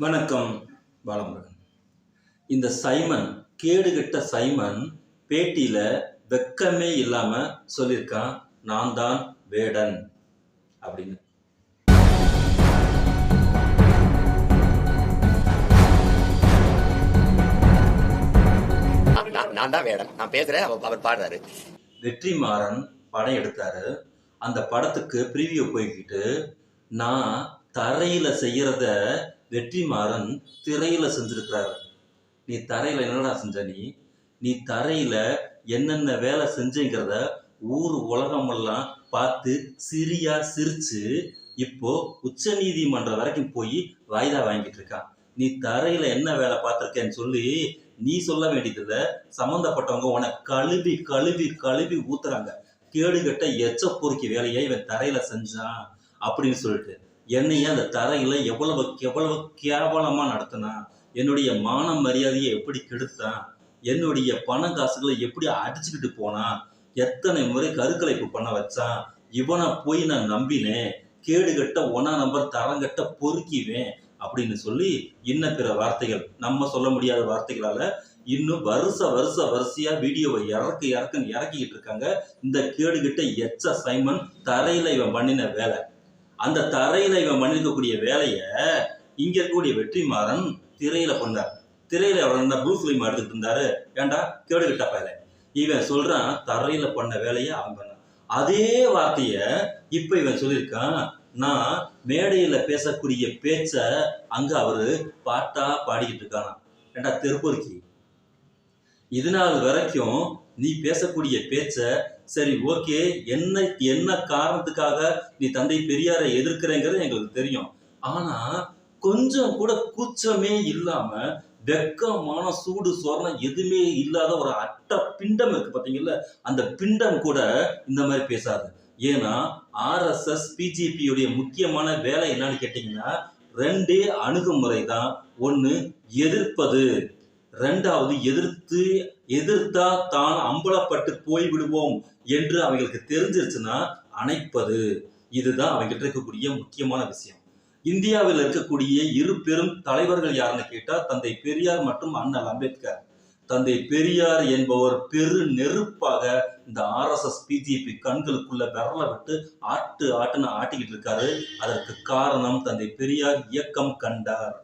வணக்கம் பாலமுருகன் இந்த Simon கேடுகெட்ட Simon பேட்டியில் வெக்கமே இல்லாமல் சொல்லியிருக்கான் நான் தான் வேடன் அப்படின்னு. நான் தான் வேடன். நான் பேசுறேன் அவர் பாடுறாரு. வெற்றிமாறன் படம் எடுத்தாரு. அந்த படத்துக்கு ப்ரீவியூ போய்கிட்டு நான் தரையில செய்யறத வெற்றிமாறன் திரையில செஞ்சிருக்கிறாரு. நீ தரையில என்னடா செஞ்ச நீ? நீ தரையில என்னென்ன வேலை செஞ்சுங்கிறத ஊர் உலகமெல்லாம் பார்த்து சிரியா சிரிச்சு இப்போ உச்ச நீதிமன்றம் வரைக்கும் போய் வாய்தா வாங்கிட்டு இருக்கான் நீ தரையில என்ன வேலை பார்த்துருக்கேன்னு சொல்லி நீ சொல்ல வேண்டியதுல சம்மந்தப்பட்டவங்க உனக்கு கழுவி கழுவி கழுவி ஊத்துறாங்க. கேடுகட்ட எச்ச பொறுக்கி வேலையை இவன் தரையில செஞ்சான் அப்படின்னு சொல்லிட்டு. என்னைய அந்த தரையில் எவ்வளவு எவ்வளவு கேவலமாக நடத்தினான் என்னுடைய மான மரியாதையை எப்படி கெடுத்தான் என்னுடைய பண காசுகளை எப்படி அடிச்சுக்கிட்டு போனான் எத்தனை முறை கருக்கலைப்பு பண்ண வச்சான் இவனை போய் நான் நம்பினேன் கேடு கட்ட ஒன்னா நம்பர் தரங்கட்ட பொறுக்கிவேன் அப்படின்னு சொல்லி இன்ன பிற வார்த்தைகள் நம்ம சொல்ல முடியாத வார்த்தைகளால இன்னும் வருஷ வருஷ வரிசையா வீடியோவை இறக்கு இறக்குன்னு இறக்கிக்கிட்டு இருக்காங்க. இந்த கேடுகிட்ட எச்ச சைமன் தரையில இவன் பண்ணின வேலை. அந்த தரையில இவன் மன்னிக்கக்கூடிய வேலையை இங்க இருக்கக்கூடிய வெற்றிமாறன் திரையில பண்ணார் திரையில அவர் என்ன ப்ளூ ஃபிலிம் எடுத்துட்டு இருந்தாரு. ஏன்டா கேடுகிட்ட வேலை இவன் சொல்றான் தரையில பண்ண வேலையை அவன் பண்ணான். அதே வார்த்தைய இப்ப இவன் சொல்லியிருக்கான். நான் மேடையில பேசக்கூடிய பேச்ச அங்க அவரு பாட்டா பாடிக்கிட்டு இருக்கானா ஏண்டா தெருப்பொருக்கி? இதனால் வரைக்கும் நீ பேசக்கூடிய பேச்ச சரி ஓகே. என்ன என்ன காரணத்துக்காக நீ தந்தை பெரியாரை எதிர்க்கிறேங்கிறது எங்களுக்கு தெரியும். ஆனா கொஞ்சம் கூட கூச்சமே இல்லாம வெக்கமான சூடு சொரணம் எதுவுமே இல்லாத ஒரு அட்ட பிண்டம் இருக்கு பாத்தீங்கல்ல? அந்த பிண்டம் கூட இந்த மாதிரி பேசாது. ஏன்னா ஆர்எஸ்எஸ் பிஜேபியுடைய முக்கியமான வேலை என்னன்னு கேட்டீங்கன்னா ரெண்டே அணுகுமுறை தான். ஒன்று எதிர்ப்பது. ரெண்டாவது எதிர்த்து எதிர்த்தா தான் அம்பலப்பட்டு போய்விடுவோம் என்று அவங்களுக்கு தெரிஞ்சிருச்சுன்னா அணைப்பது. இதுதான் அவங்ககிட்ட இருக்கக்கூடிய முக்கியமான விஷயம். இந்தியாவில் இருக்கக்கூடிய இரு பெரும் தலைவர்கள் யாருன்னு கேட்டால் தந்தை பெரியார் மற்றும் அண்ணல் அம்பேத்கர். தந்தை பெரியார் என்பவர் பெரு நெருப்பாக இந்த ஆர்எஸ்எஸ் பிஜேபி கண்களுக்குள்ள விரல விட்டு ஆட்டு ஆட்டுன்னு ஆட்டிக்கிட்டு இருக்காரு. அதற்கு காரணம் தந்தை பெரியார் இயக்கம் கண்டார்.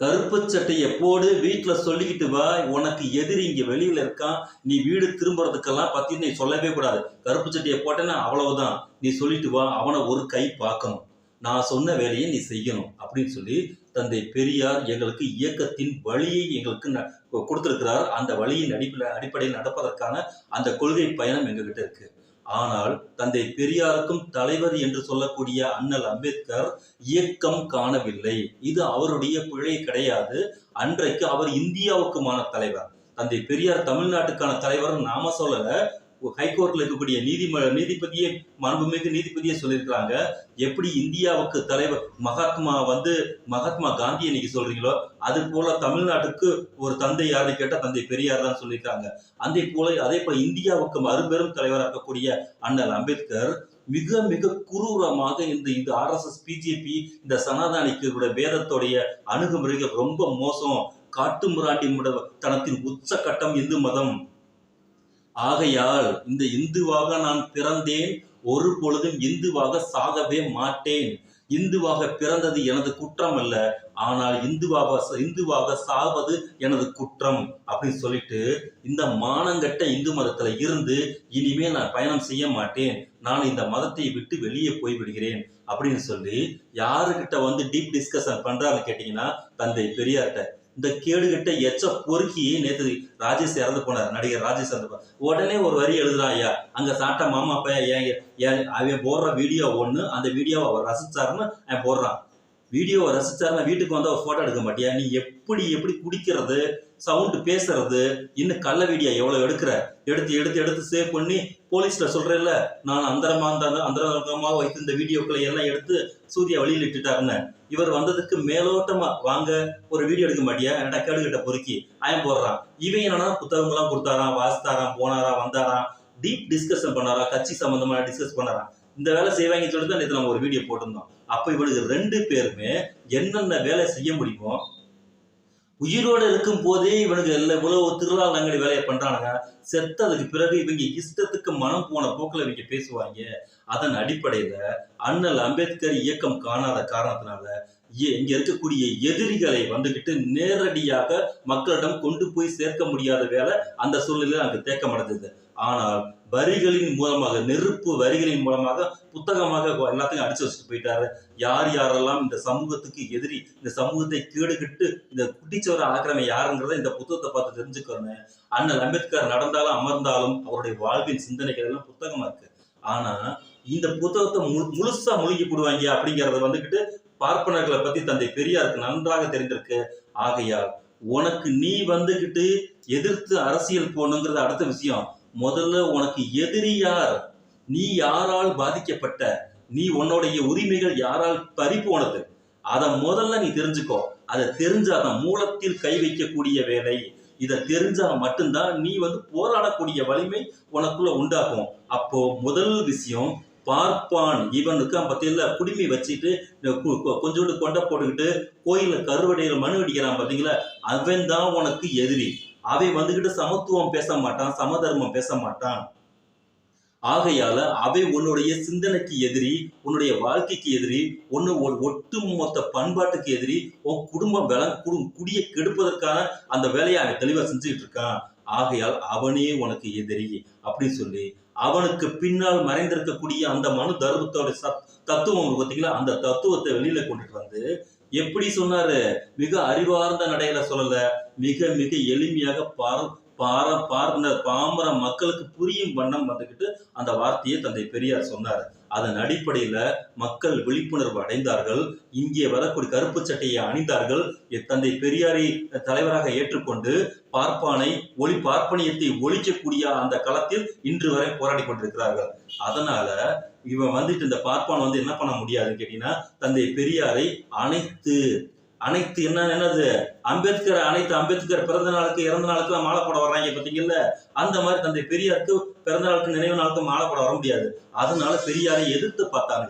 கருப்பு சட்டையை போடு வீட்டில் சொல்லிக்கிட்டு வா உனக்கு எதிரி இங்கே வெளியில் இருக்கான் நீ வீடு திரும்புறதுக்கெல்லாம் பற்றி நீ சொல்லவே கூடாது. கருப்பு சட்டையை போட்டேன்னா அவ்வளவுதான். நீ சொல்லிட்டு வா அவனை ஒரு கை பார்க்கணும். நான் சொன்ன வேலையை நீ செய்யணும் அப்படின்னு சொல்லி தந்தை பெரியார் எங்களுக்கு இயக்கத்தின் வழியை எங்களுக்கு ந- கொடுத்திருக்கிறார். அந்த வழியின் அடிப்பில் அடிப்படையில் நடப்பதற்கான அந்த கொள்கை பயணம் எங்ககிட்ட இருக்குது ஆனால் தந்தை பெரியாருக்கும் தலைவர் என்று சொல்லக்கூடிய அண்ணல் அம்பேத்கர் இயக்கம் காணவில்லை. இது அவருடைய பிழை கிடையாது. அன்றைக்கு அவர் இந்தியாவுக்குமான தலைவர். தந்தை பெரியார் தமிழ்நாட்டுக்கான தலைவர் நாம சொல்லல. ஹைகோர்ட்ல இருக்கக்கூடிய நீதிம நீதிபதியே மரபுமிகு நீதிபதியே சொல்லியிருக்கிறாங்க. எப்படி இந்தியாவுக்கு தலைவர் மகாத்மா வந்து மகாத்மா காந்தி இன்னைக்கு சொல்றீங்களோ அது போல தமிழ்நாட்டுக்கு ஒரு தந்தை யாருன்னு கேட்டா தந்தை பெரியார் தான் சொல்லியிருக்காங்க அதே போல அதே போல இந்தியாவுக்கு மறுபெரும் தலைவராக இருக்கக்கூடிய அண்ணல் அம்பேத்கர் மிக மிக குரூரமாக இந்த இந்த ஆர்எஸ்எஸ் பிஜேபி இந்த சனாதானிக்கு வேதத்துடைய அணுகுமுறைகள் ரொம்ப மோசம். காட்டு முராண்டி தனத்தின் உச்சக்கட்டம் இந்து மதம். ஆகையால் இந்த இந்துவாக நான் பிறந்தேன் ஒரு பொழுதும் இந்துவாக சாகவே மாட்டேன். இந்துவாக பிறந்தது எனது குற்றம் அல்ல ஆனால் இந்துவாக இந்துவாக சாவது எனது குற்றம் அப்படின்னு சொல்லிட்டு இந்த மானங்கட்ட இந்து மதத்துல இருந்து இனிமே நான் பயணம் செய்ய மாட்டேன். நான் இந்த மதத்தை விட்டு வெளியே போய் விடுகிறேன் அப்படின்னு சொல்லி யாருக்கிட்ட வந்து டீப் டிஸ்கஷன் பண்றாருன்னு கேட்டீங்கன்னா தந்தை பெரியார்கிட்ட. இந்த கேடுகிட்ட எச்ச பொறுக்கி நேற்று ராஜேஷ் இறந்து போனார் நடிகர் ராஜேஷ் இறந்து போனார். உடனே ஒரு வரி எழுதுறான் ஐயா அங்க சாப்பிட்ட மாமா அப்பா ஏன் ஏன் அவன் போடுற வீடியோ ஒண்ணு அந்த வீடியோவை அவர் ரசிச்சாருன்னு அவன் போடுறான். வீடியோவை ரசிச்சாருன்னா வீட்டுக்கு வந்து அவர் போட்டோ எடுக்க மாட்டியா? நீ எப்படி எப்படி குடிக்கிறது? சவுண்டு பேசுறது இன்னும் கள்ள வீடியோ எவ்வளவு எடுக்கிற? எடுத்து எடுத்து எடுத்து சேவ் பண்ணி போலீஸ்ல சொல்றேன்ல நான் அந்தரமா அந்த அந்தரமா வைத்து இந்த வீடியோக்களை எல்லாம் எடுத்து சூர்யா வெளியில் இட்டுட்டாருன்னு. இவர் வந்ததுக்கு மேலோட்டமா வாங்க ஒரு வீடியோ எடுக்க மாட்டியா? என்கிட்ட கேடுகிட்ட பொறுக்கி? அவன் போடுறான். இவன் என்னன்னா புத்தகங்கள்லாம் கொடுத்தாராம் வாசித்தாராம் போனாரா வந்தாராம் டீப் டிஸ்கஷன் பண்ணாரா கட்சி சம்பந்தமா டிஸ்கஸ் பண்ணாராம். இந்த வேலை செய்வாங்கன்னு சொல்லிட்டு தான் நேற்று நம்ம ஒரு வீடியோ போட்டிருந்தோம். அப்போ இவளுக்கு ரெண்டு பேருமே என்னென்ன வேலை செய்ய முடியுமோ உயிரோட இருக்கும் போதே இவனுக்கு எல்லா இவ்வளவு திருவிழா நங்கடி வேலையை பண்றானுங்க. செத்ததுக்கு பிறகு இவங்க இஷ்டத்துக்கு மனம் போன போக்கில் இவங்க பேசுவாங்க. அதன் அடிப்படையில அண்ணல் அம்பேத்கர் இயக்கம் காணாத காரணத்தினால இ- இங்க இருக்கக்கூடிய எதிரிகளை வந்துகிட்டு நேரடியாக மக்களிடம் கொண்டு போய் சேர்க்க முடியாத வேலை அந்த சூழ்நிலையில அங்கு தேக்கம் ஆனால் வரிகளின் மூலமாக நெருப்பு வரிகளின் மூலமாக புத்தகமாக எல்லாத்தையும் அடிச்சு வச்சுட்டு போயிட்டாரு. யார் யாரெல்லாம் இந்த சமூகத்துக்கு எதிரி இந்த சமூகத்தை கேடுகிட்டு இந்த குட்டிச்சோரை ஆக்கிரமை யாருங்கிறத இந்த புத்தகத்தை பார்த்து தெரிஞ்சுக்கிறேன் அண்ணல் அம்பேத்கர் நடந்தாலும் அமர்ந்தாலும் அவருடைய வாழ்வின் சிந்தனைகள் எல்லாம் புத்தகமா இருக்கு. ஆனா இந்த புத்தகத்தை முழு முழுசா முழுகி போடுவாங்க அப்படிங்கறத வந்துகிட்டு பார்ப்பனர்களை பத்தி தந்தை பெரியாருக்கு நன்றாக தெரிந்திருக்கு. ஆகையால் உனக்கு நீ வந்துகிட்டு எதிர்த்து அரசியல் போகணுங்கிறது அடுத்த விஷயம். முதல்ல உனக்கு எதிரி யார்? நீ யாரால் பாதிக்கப்பட்ட? நீ உன்னுடைய உரிமைகள் யாரால் பறி போனது அதை முதல்ல நீ தெரிஞ்சுக்கோ. அதை தெரிஞ்சாதான் மூலத்தில் கை வைக்கக்கூடிய வேலை. இதை தெரிஞ்சா மட்டும்தான் நீ வந்து போராடக்கூடிய வலிமை உனக்குள்ள உண்டாகும். அப்போ முதல் விஷயம் பார்ப்பான். இவனுக்கு பத்தியில குடிமை வச்சுட்டு கொஞ்சோண்டு கொண்டை போட்டுக்கிட்டு கோயில கருவடையில மனு அடிக்கிறான் பாத்தீங்களா? அவன் தான் உனக்கு எதிரி. அவன் வந்துகிட்டு சமத்துவம் பேச மாட்டான் சமதர்மம் பேச மாட்டான். ஆகையால அவை உன்னுடைய சிந்தனைக்கு எதிரி உன்னுடைய வாழ்க்கைக்கு எதிரி ஒன்னு ஒட்டுமொத்த பண்பாட்டுக்கு எதிரி உன் குடும்பம் விள குடிய குடியை கெடுப்பதற்கான அந்த வேலையை அவன் தெளிவா செஞ்சுக்கிட்டு இருக்கான். ஆகையால் அவனே உனக்கு எதிரி அப்படின்னு சொல்லி அவனுக்கு பின்னால் மறைந்திருக்கக்கூடிய அந்த மனு தர்மத்தோட சத் தத்துவம் பார்த்தீங்களா அந்த தத்துவத்தை வெளியில கொண்டுட்டு வந்து எப்படி சொன்னாரு? மிக அறிவார்ந்த நடையில சொல்லல. மிக மிக எளிமையாக பார பார பார்ந்த பாமர மக்களுக்கு புரியும் வண்ணம் வந்துகிட்டு அந்த வார்த்தையை தந்தை பெரியார் சொன்னார். அதன் அடிப்படையில் மக்கள் விழிப்புணர்வு அடைந்தார்கள். இங்கே வரக்கூடிய கருப்பு சட்டையை அணிந்தார்கள். தந்தை பெரியாரை தலைவராக ஏற்றுக்கொண்டு பார்ப்பானை ஒளி பார்ப்பனியத்தை ஒழிக்கக்கூடிய அந்த களத்தில் இன்று வரை போராடி கொண்டிருக்கிறார்கள். அதனால இவன் வந்துட்டு இந்த பார்ப்பான் வந்து என்ன பண்ண முடியாதுன்னு கேட்டீங்கன்னா தந்தை பெரியாரை அனைத்து அனைத்து என்ன என்னது? அம்பேத்கர் அனைத்து அம்பேத்கர் பிறந்த நாளுக்கு இறந்த நாளுக்கு மாலை போட வர்றாங்க பார்த்தீங்கல்ல? அந்த மாதிரி தந்தை பெரியாருக்கு பிறந்த நாளுக்கு நினைவு நாளுக்கு மாலை போட வர முடியாது. அதனால பெரியாரை எதிர்த்து பார்த்தாங்க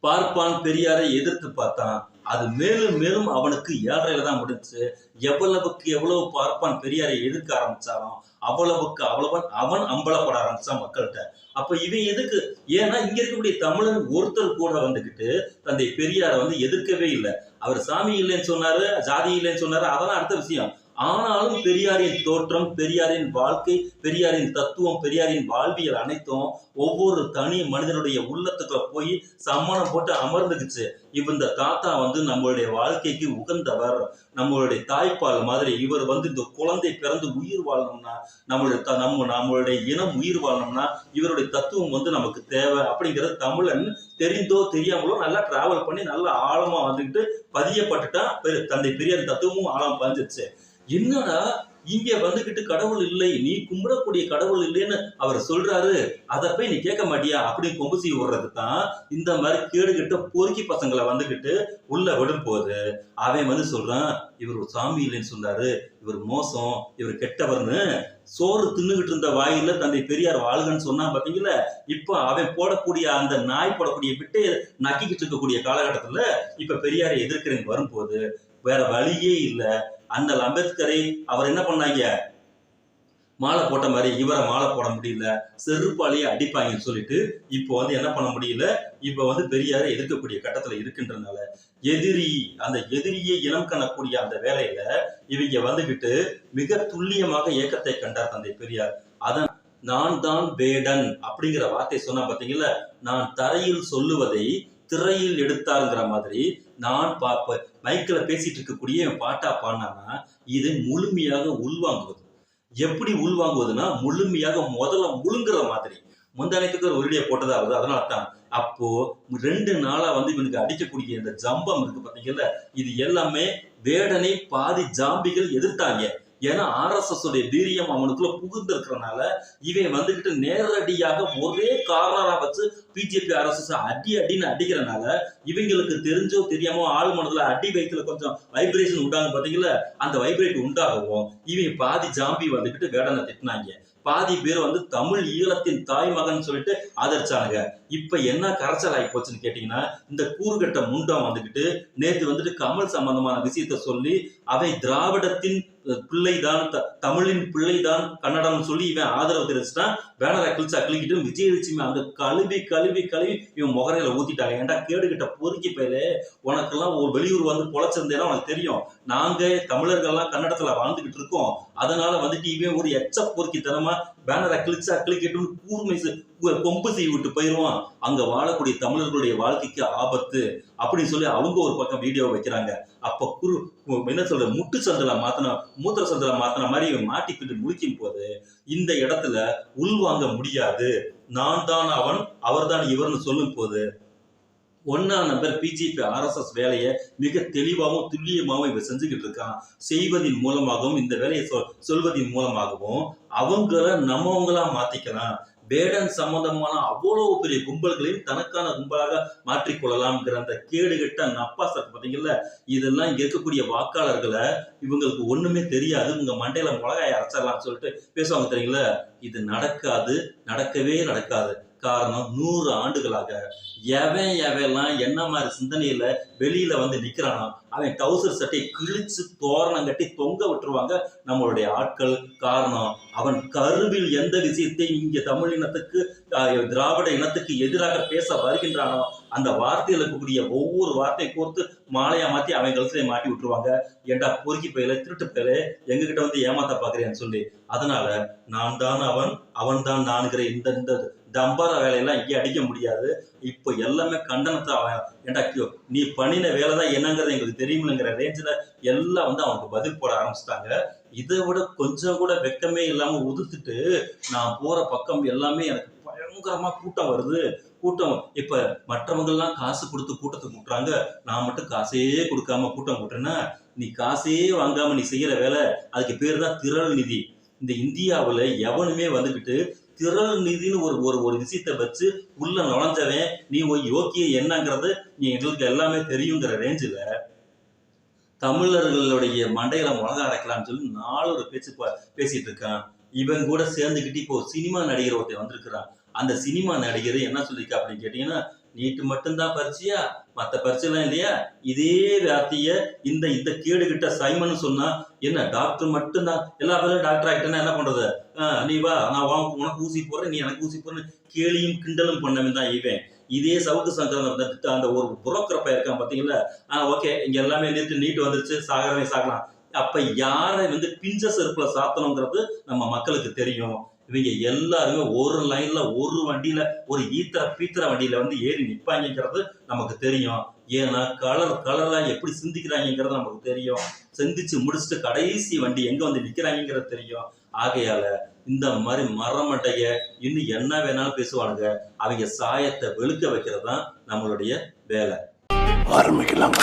பார்ப்பான் பெரியாரை எதிர்த்து பார்த்தான். அது மேலும் மேலும் அவனுக்கு ஏழரையில தான் முடிஞ்சுச்சு எவ்வளவுக்கு எவ்வளவு பார்ப்பான் பெரியாரை எதிர்க்க ஆரம்பிச்சாலும் அவ்வளவுக்கு அவ்வளவன் அவன் அம்பலப்பட ஆரம்பிச்சான் மக்கள்கிட்ட. அப்ப இவன் எதுக்கு? ஏன்னா இங்க இருக்கக்கூடிய தமிழன் ஒருத்தர் கூட வந்துகிட்டு தந்தை பெரியாரை வந்து எதிர்க்கவே இல்லை. அவர் சாமி இல்லைன்னு சொன்னாரு ஜாதி இல்லைன்னு சொன்னாரு அதெல்லாம் அடுத்த விஷயம். ஆனாலும் பெரியாரின் தோற்றம் பெரியாரின் வாழ்க்கை பெரியாரின் தத்துவம் பெரியாரின் வாழ்வியல் அனைத்தும் ஒவ்வொரு தனி மனிதனுடைய உள்ளத்துக்குள்ள போய் சம்மணம் போட்டு அமர்ந்துக்குச்சு இவ இந்த தாத்தா வந்து நம்மளுடைய வாழ்க்கைக்கு உகந்தவர். நம்மளுடைய தாய்ப்பால் மாதிரி இவர் வந்து இந்த குழந்தை பிறந்து உயிர் வாழணும்னா நம்மளுடைய த- நம்ம நம்மளுடைய இனம் உயிர் வாழணும்னா இவருடைய தத்துவம் வந்து நமக்கு தேவை அப்படிங்கிறது தமிழன் தெரிந்தோ தெரியாமலோ நல்லா டிராவல் பண்ணி நல்லா ஆழமா வந்துக்கிட்டு பதியப்பட்டுட்டா பெரு- தந்தை பெரியார் தத்துவமும் ஆழம் பதிஞ்சிருச்சு. என்னடா இங்க வந்துகிட்டு கடவுள் இல்லை? நீ கும்பிடக்கூடிய கடவுள் இல்லைன்னு அவர் சொல்றாரு. அதை போய் நீ கேட்க மாட்டியா? அப்படின்னு கொம்புசி விடுறது தான் இந்த மாதிரி கேடுகிட்ட பொறுக்கி பசங்களை வந்துகிட்டு உள்ள விடும்போது அவன் வந்து சொல்றான் இவர் ஒரு சாமி இல்லைன்னு சொன்னாரு இவர் மோசம் இவர் கெட்டவர்னு. சோறு தின்னுகிட்டு இருந்த வாயில தந்தை பெரியார் வாழ்கன்னு சொன்னான் பாத்தீங்களா? இப்போ அவன் போடக்கூடிய அந்த நாய் போடக்கூடிய விட்டு நக்கிக்கிட்டு இருக்கக்கூடிய காலகட்டத்துல இப்ப பெரியாரை எதிர்க்கிறேன் வரும்போது வேற வழியே இல்லை. அந்த அம்பேத்கரை அவர் என்ன பண்ணாங்க? மாலை போட்ட மாதிரி இவரை மாலை போட முடியல செருப்பாலேயே அடிப்பாங்கன்னு சொல்லிட்டு இப்போ வந்து என்ன பண்ண முடியல? இப்போ வந்து பெரியாரை எதிர்க்கக்கூடிய கட்டத்துல இருக்கின்றனால எதிரி அந்த எதிரியை இனம் காணக்கூடிய அந்த வேலையில இவங்க வந்துகிட்டு மிக துல்லியமாக இயக்கத்தை கண்டார் தந்தை பெரியார். அதன் நான் தான் வேடன் அப்படிங்கிற வார்த்தை சொன்னா பாத்தீங்களா நான் தரையில் சொல்லுவதை திரையில் எடுத்தாருங்கிற மாதிரி நான் பாப்ப மைக்கில் பேசிட்டு இருக்கக்கூடிய என் பாட்டா பாடினானா இதை முழுமையாக உள்வாங்குவது. எப்படி உள்வாங்குவதுன்னா முழுமையாக முதல்ல முழுங்குற மாதிரி. முந்தானத்துக்கு ஒரு வீடியோ போட்டதாவது அதனால தான் அப்போ ரெண்டு நாளா வந்து இவனுக்கு அடிக்கக்கூடிய இந்த ஜம்பம் இருக்கு பாத்தீங்கல்ல? இது எல்லாமே வேடனை பாதி ஜாம்பிகள் எதிர்த்தாங்க. ஏன்னா ஆர்எஸ்எஸ் உடைய வீரியம் அவனுக்குள்ள புகுந்து இருக்கிறனால இவன் வந்துகிட்டு நேரடியாக ஒரே காரணரா வச்சு பிஜேபி ஆர்எஸ்எஸ் அடி அடின்னு அடிக்கிறனால இவங்களுக்கு தெரிஞ்சோ தெரியாமோ ஆள் மனதுல அடி வயிற்றுல கொஞ்சம் வைப்ரேஷன் உண்டாகும் பாத்தீங்களா? அந்த வைப்ரேட் உண்டாகவும் இவன் பாதி ஜாம்பி வந்துகிட்டு வேடனை திட்டினாங்க. பாதி பேர் வந்து தமிழ் ஈழத்தின் தாய்மகன் சொல்லிட்டு ஆதரிச்சானுங்க. இப்ப என்ன கரைச்சல் ஆகி போச்சுன்னு கேட்டீங்கன்னா இந்த கூறுகட்ட முண்டம் வந்துகிட்டு நேற்று வந்துட்டு கமல் சம்பந்தமான விஷயத்த சொல்லி அவை திராவிடத்தின் பிள்ளைதான் த- தமிழின் பிள்ளைதான் கன்னடம் சொல்லி இவன் ஆதரவு தெரிவிச்சுட்டான். பேனரை கிழிச்சா கிழிக்கிட்டு விஜயலட்சுமி அங்க கழுவி கழுவி கழுவி இவன் முகரையில ஊத்திட்டாங்க. ஏன்டா கேடுகிட்ட பொறுக்கி பேரு உனக்கெல்லாம் ஒரு வெளியூர் வந்து பொழைச்சிருந்தேன்னா உனக்கு தெரியும். நாங்க தமிழர்கள்லாம் கன்னடத்துல வாழ்ந்துகிட்டு இருக்கோம். அதனால வந்துட்டு இவன் ஒரு எச்ச பொறுக்கித்தனமா பேனரை கிழிச்சா கிழிக்கட்டும் கூர்மை கொம்பு செய்ய விட்டு போயிருவான். அங்க வாழக்கூடிய தமிழர்களுடைய வாழ்க்கைக்கு ஆபத்து அப்படின்னு சொல்லி அவங்க ஒரு பக்கம் வீடியோ வைக்கிறாங்க. அப்ப குரு என்ன சொல்ற முட்டு சந்தில மாத்தின மூத்திர சந்தில மாத்தின மாதிரி இவன் மாட்டிக்கிட்டு முழிக்கும் போது இந்த இடத்துல உள்வாங்க முடியாது. நான் தான் அவன் அவர்தான் இவர்னு சொல்லும் போது ஒன்னா நம்பர் பிஜேபி ஆர்எஸ்எஸ் வேலையை மிக தெளிவாகவும் துல்லியமாகவும் இவன் செஞ்சுக்கிட்டு இருக்கான். செய்வதின் மூலமாகவும் இந்த வேலையை சொல் சொல்வதின் மூலமாகவும் அவங்கள நம்மவங்களா மாத்திக்கலாம். வேடன் சம்பந்தமான அவ்வளவு பெரிய கும்பல்களையும் தனக்கான கும்பலாக மாற்றிக்கொள்ளலாம்ங்கிற அந்த கேடுகட்ட நப்பா சார் பார்த்தீங்கல்ல இதெல்லாம் இங்க இருக்கக்கூடிய வாக்காளர்களை இவங்களுக்கு ஒண்ணுமே தெரியாது. இவங்க மண்டையில மிளகாய் அரைச்சிடலாம்னு சொல்லிட்டு பேசுவாங்க தெரியுங்களா? இது நடக்காது நடக்கவே நடக்காது. காரணம் நூறு ஆண்டுகளாக எவன் எவையெல்லாம் என்ன மாதிரி சிந்தனையில வெளியில வந்து நிக்கிறானோ அவன் டவுசர் சட்டையை கிழிச்சு தோரணம் கட்டி தொங்க விட்டுருவாங்க. நம்மளுடைய ஆட்கள் காரணம் அவன் கருவில் எந்த விஷயத்தை இங்க தமிழ் இனத்துக்கு திராவிட இனத்துக்கு எதிராக பேச வருகின்றானோ அந்த வார்த்தையில் இருக்கக்கூடிய ஒவ்வொரு வார்த்தையை கோர்த்து மாலையா மாத்தி அவன் கழுத்துல மாட்டி விட்டுருவாங்க. ஏன்டா பொறுக்கி பயில திருட்டு பயில எங்ககிட்ட வந்து ஏமாத்த பாக்குறேன்னு சொல்லி. அதனால நான் தான் அவன் அவன் தான் நான்கிற இந்த இந்த டம்பார வேலையெல்லாம் இங்கே அடிக்க முடியாது. இப்போ எல்லாமே கண்டனத்தை அவன் ஏன்டா கியோ, நீ பண்ணின வேலை தான் என்னங்கிறது எங்களுக்கு தெரியுமுங்கிற ரேஞ்சில் எல்லாம் வந்து அவனுக்கு பதில் போட ஆரம்பிச்சிட்டாங்க. இதை விட கொஞ்சம் கூட வெக்கமே இல்லாமல் உதுத்துட்டு நான் போகிற பக்கம் எல்லாமே எனக்கு பயங்கரமாக கூட்டம் வருது. கூட்டம் இப்போ மற்றவங்கெல்லாம் காசு கொடுத்து கூட்டத்தை கூட்டுறாங்க. நான் மட்டும் காசே கொடுக்காம கூட்டம் கூட்டுறேன்னா நீ காசே வாங்காமல் நீ செய்கிற வேலை அதுக்கு பேர் தான் திரள் நிதி. இந்த இந்தியாவில் எவனுமே வந்துக்கிட்டு திரள் நிதின்னு ஒரு ஒரு ஒரு விஷயத்தை வச்சு உள்ள நுழைஞ்சவன் நீ ஒரு யோக்கிய என்னங்கிறது நீ எங்களுக்கு எல்லாமே தெரியுங்கிற ரேஞ்சில் தமிழர்களுடைய மண்டையில மிளகா அரைக்கலாம்னு சொல்லி நாலு பேச்சு பேசிட்டு இருக்கான். இவன் கூட சேர்ந்துக்கிட்டு இப்போ சினிமா நடிகர் ஒருத்தன் வந்திருக்கிறான். அந்த சினிமா நடிகர் என்ன சொல்லியிருக்கா அப்படின்னு கேட்டீங்கன்னா நீட்டு மட்டும்தான் பரிச்சையா? மற்ற பரிச்சைலாம் இல்லையா? இதே வார்த்தையை இந்த இந்த கேடு கிட்ட சைமன் சொன்னா என்ன டாக்டர் மட்டும்தான்? எல்லா பேரும் டாக்டர் ஆகிட்டேன்னா என்ன பண்றது? ஆஹ் நீ வா நான் உனக்கு உனக்கு ஊசி போடுறேன் நீ எனக்கு ஊசி போடுறேன் கேலியும் கிண்டலும் பண்ணவன் தான் இவன். இதே சவுக்கு சங்கரன் அந்த ஒரு புரோக்கர் இருக்கான் பாத்தீங்களா ஆஹ் ஓகே இங்க எல்லாமே நேற்று நீட்டு வந்துருச்சு சாகரமே சாகலாம். அப்ப யாரை வந்து பிஞ்ச செருப்புல சாத்தணுங்கிறது நம்ம மக்களுக்கு தெரியும். இவங்க எல்லாருமே ஒரு லைன்ல ஒரு வண்டியில ஒரு ஈத்திர பீத்திர வண்டியில வந்து ஏறி நிப்பாங்கிறது நமக்கு தெரியும். ஏன்னா கலர் கலரா எப்படி சிந்திக்கிறாங்கிறது நமக்கு தெரியும். சிந்திச்சு முடிச்சுட்டு கடைசி வண்டி எங்க வந்து நிக்கிறாங்கிறது தெரியும். ஆகையால இந்த மாதிரி மரமட்டைய இன்னும் என்ன வேணாலும் பேசுவானுங்க. அவங்க சாயத்தை வெளுக்க வைக்கிறது தான் நம்மளுடைய வேலை. ஆரம்பிக்கலாம்.